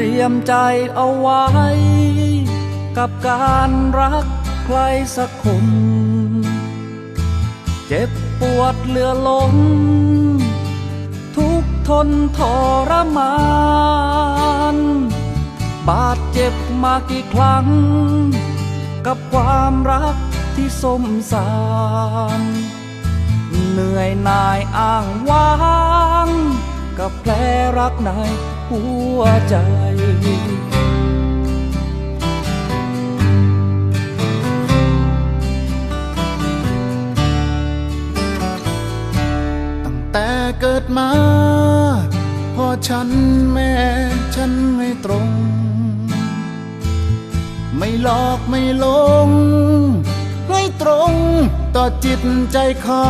เตรียมใจเอาไว้ กับการรักใครสักคน เจ็บปวดเหลือล้น ทุกทนทรมาน บาดเจ็บมากี่ครั้ง กับความรักที่สมสารเหนื่อยหน่ายอ้างว้าง กับแผลรักใน หัวใจ ตั้งแต่เกิดมาพ่อฉันแม่ฉันไม่ตรง ไม่หลอกไม่หลงให้ตรงต่อจิตใจเขา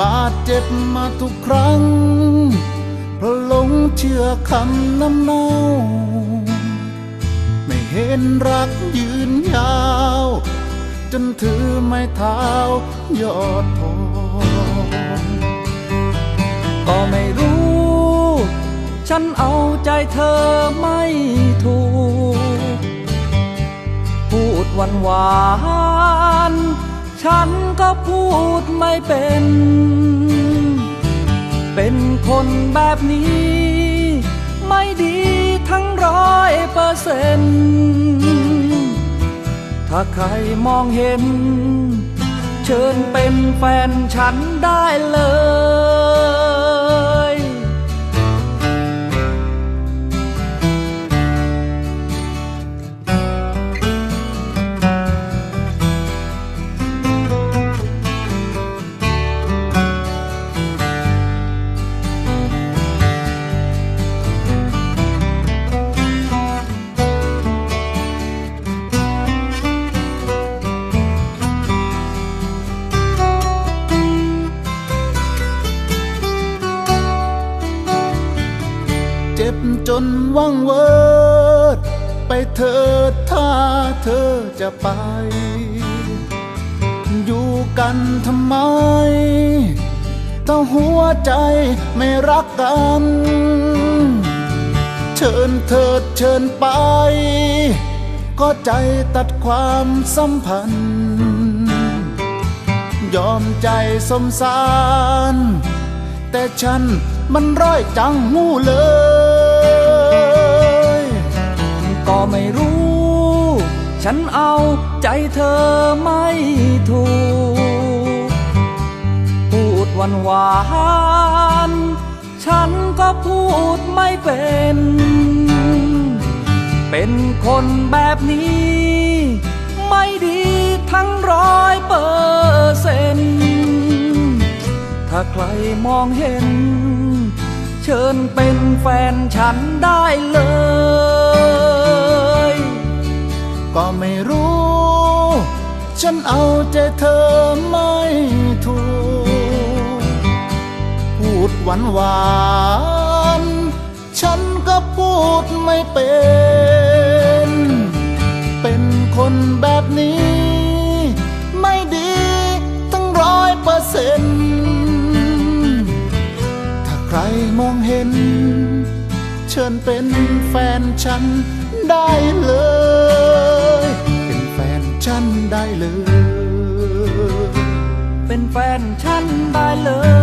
บาดเจ็บมาทุกครั้ง เชื่อคำน้ำเนา ไม่เห็นรักยืนยาว จนถือไม้เท้ายอดทองก็ไม่รู้ ฉันเอาใจเธอไม่ถูก พูดหวานหวานๆฉันก็พูดไม่เป็น เป็นคนแบบนี้ ไม่ดีทั้งร้อยเปอร์เซ็นต์ถ้าใครมองเห็น เชิญเป็นแฟนฉันได้เลย จนว่างเวิดไปเถิดถ้าเธอจะไป อยู่กันทำไมถ้าหัวใจไม่รักกัน เชิญเถิดเชิญไป ก็ใจตัดความสัมพันธ์ ยอมใจสมสาร แต่ฉันมันร้อยจังหูเลย ก็ไม่รู้ ฉันเอาใจเธอไม่ถูก พูดหวานหวานฉันก็พูดไม่เป็น เป็นคนแบบนี้ ไม่ดีทั้งร้อยเปอร์เซ็นถ้าใครมองเห็น เชิญเป็นแฟนฉันได้เลย ก็ไม่รู้ ฉันเอาใจเธอไม่ถูก พูดหวานหวานฉันก็พูดไม่เป็น เป็นคนแบบนี้ ไม่ดีตั้งร้อยเปอร์เซ็นต์ถ้าใครมองเห็น เชิญเป็นแฟนฉันได้ เลย เป็นแฟนฉันได้เลย